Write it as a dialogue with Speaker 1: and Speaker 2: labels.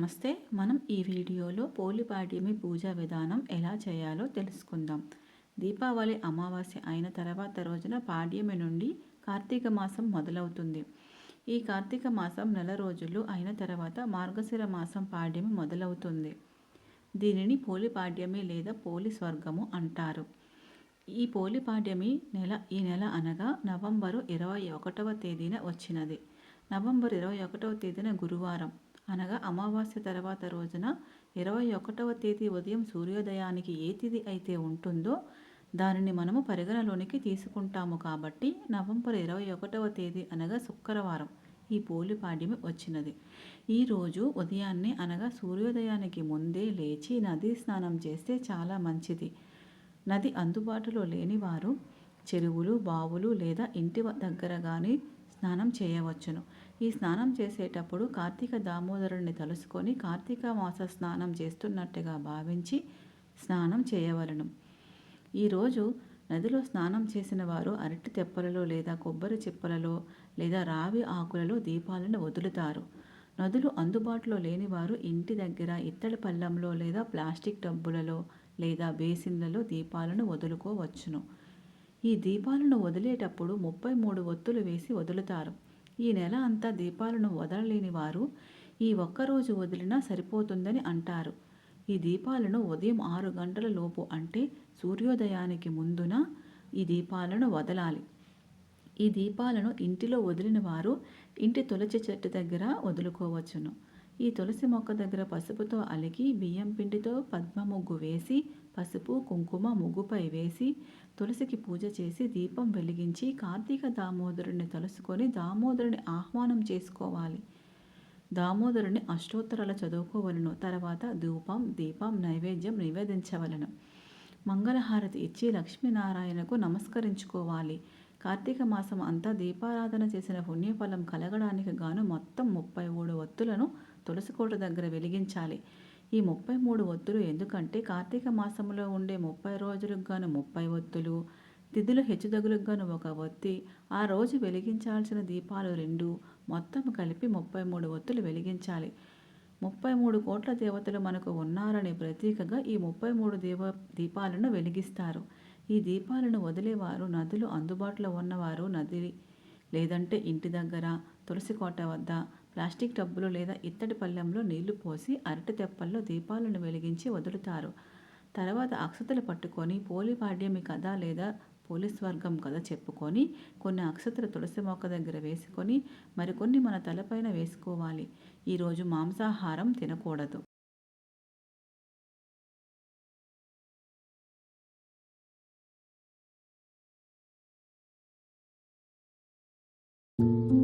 Speaker 1: నమస్తే. మనం ఈ వీడియోలో పోలిపాడ్యమి పూజా విధానం ఎలా చేయాలో తెలుసుకుందాం. దీపావళి అమావాస్య అయిన తర్వాత రోజున పాడ్యమి నుండి కార్తీక మాసం మొదలవుతుంది. ఈ కార్తీక మాసం నెల రోజులు అయిన తర్వాత మార్గశిర మాసం పాడ్యమి మొదలవుతుంది. దీనిని పోలిపాడ్యమి లేదా పోలి స్వర్గము అంటారు. ఈ పోలిపాడ్యమి నెల ఈ నెల అనగా నవంబరు ఇరవై ఒకటవ తేదీన వచ్చినది. నవంబర్ ఇరవై ఒకటవ తేదీన గురువారం. అనగా అమావాస్య తర్వాత రోజున ఇరవై ఒకటవ తేదీ ఉదయం సూర్యోదయానికి ఏ తిథి అయితే ఉంటుందో దానిని మనము పరిగణలోనికి తీసుకుంటాము కాబట్టి నవంబర్ ఇరవై ఒకటవ తేదీ అనగా శుక్రవారం ఈ పోలిపాడ్యమి వచ్చినది. ఈరోజు ఉదయాన్నే అనగా సూర్యోదయానికి ముందే లేచి నదీ స్నానం చేస్తే చాలా మంచిది. నది అందుబాటులో లేని వారు చెరువులు బావులు లేదా ఇంటి దగ్గర కానీ స్నానం చేయవచ్చును. ఈ స్నానం చేసేటప్పుడు కార్తీక దామోదరుని తలుసుకొని కార్తీక మాస స్నానం చేస్తున్నట్టుగా భావించి స్నానం చేయవలను. ఈరోజు నదిలో స్నానం చేసిన వారు అరటి తెప్పలలో లేదా కొబ్బరి చిప్పలలో లేదా రావి ఆకులలో దీపాలను వదులుతారు. నదులు అందుబాటులో లేని వారు ఇంటి దగ్గర ఇత్తడి పళ్ళంలో లేదా ప్లాస్టిక్ డబ్బులలో లేదా బేసిన్లలో దీపాలను వదులుకోవచ్చును. ఈ దీపాలను వదిలేటప్పుడు ముప్పై మూడు ఒత్తులు వేసి వదులుతారు. ఈ నెల అంతా దీపాలను వదలలేని వారు ఈ ఒక్కరోజు వదిలినా సరిపోతుందని అంటారు. ఈ దీపాలను ఉదయం ఆరు గంటల లోపు అంటే సూర్యోదయానికి ముందున ఈ దీపాలను వదలాలి. ఈ దీపాలను ఇంటిలో వదిలిన వారు ఇంటి తులచి చెట్టు దగ్గర వదులుకోవచ్చును. ఈ తులసి మొక్క దగ్గర పసుపుతో అలిగి బియ్యం పిండితో పద్మ ముగ్గు వేసి పసుపు కుంకుమ ముగ్గుపై వేసి తులసికి పూజ చేసి దీపం వెలిగించి కార్తీక దామోదరుని తలుసుకొని దామోదరుని ఆహ్వానం చేసుకోవాలి. దామోదరుని అష్టోత్తరాలు చదువుకోవలను తర్వాత ధూపం దీపం నైవేద్యం నివేదించవలను. మంగళహారతి ఇచ్చి లక్ష్మీనారాయణకు నమస్కరించుకోవాలి. కార్తీక మాసం అంతా దీపారాధన చేసిన పుణ్యఫలం కలగడానికి గాను మొత్తం ముప్పై మూడు ఒత్తులను తులసికోట దగ్గర వెలిగించాలి. ఈ ముప్పై మూడు ఒత్తులు ఎందుకంటే కార్తీక మాసంలో ఉండే ముప్పై రోజులకు గాను ముప్పై ఒత్తులు తిథులు హెచ్చుదగులకు గాను ఒక ఒత్తి ఆ రోజు వెలిగించాల్సిన దీపాలు రెండు మొత్తం కలిపి ముప్పై మూడు ఒత్తులు వెలిగించాలి. ముప్పై మూడు కోట్ల దేవతలు మనకు ఉన్నారనే ప్రతీకగా ఈ ముప్పై మూడు దీప దీపాలను వెలిగిస్తారు. ఈ దీపాలను వదిలేవారు నదులు అందుబాటులో ఉన్నవారు నది లేదంటే ఇంటి దగ్గర తులసి కోట వద్ద ప్లాస్టిక్ టబ్బులు లేదా ఇత్తడి పళ్ళెంలో నీళ్ళు పోసి అరటి తెప్పల్లో దీపాలను వెలిగించి వదులుతారు. తర్వాత అక్షతలు పట్టుకొని పోలిపాడ్యమి కథ లేదా పోలీస్ వర్గం కథ చెప్పుకొని కొన్ని అక్షతలు తులసి మొక్క దగ్గర వేసుకొని మరికొన్ని మన తలపైన వేసుకోవాలి. ఈరోజు మాంసాహారం తినకూడదు.
Speaker 2: thank you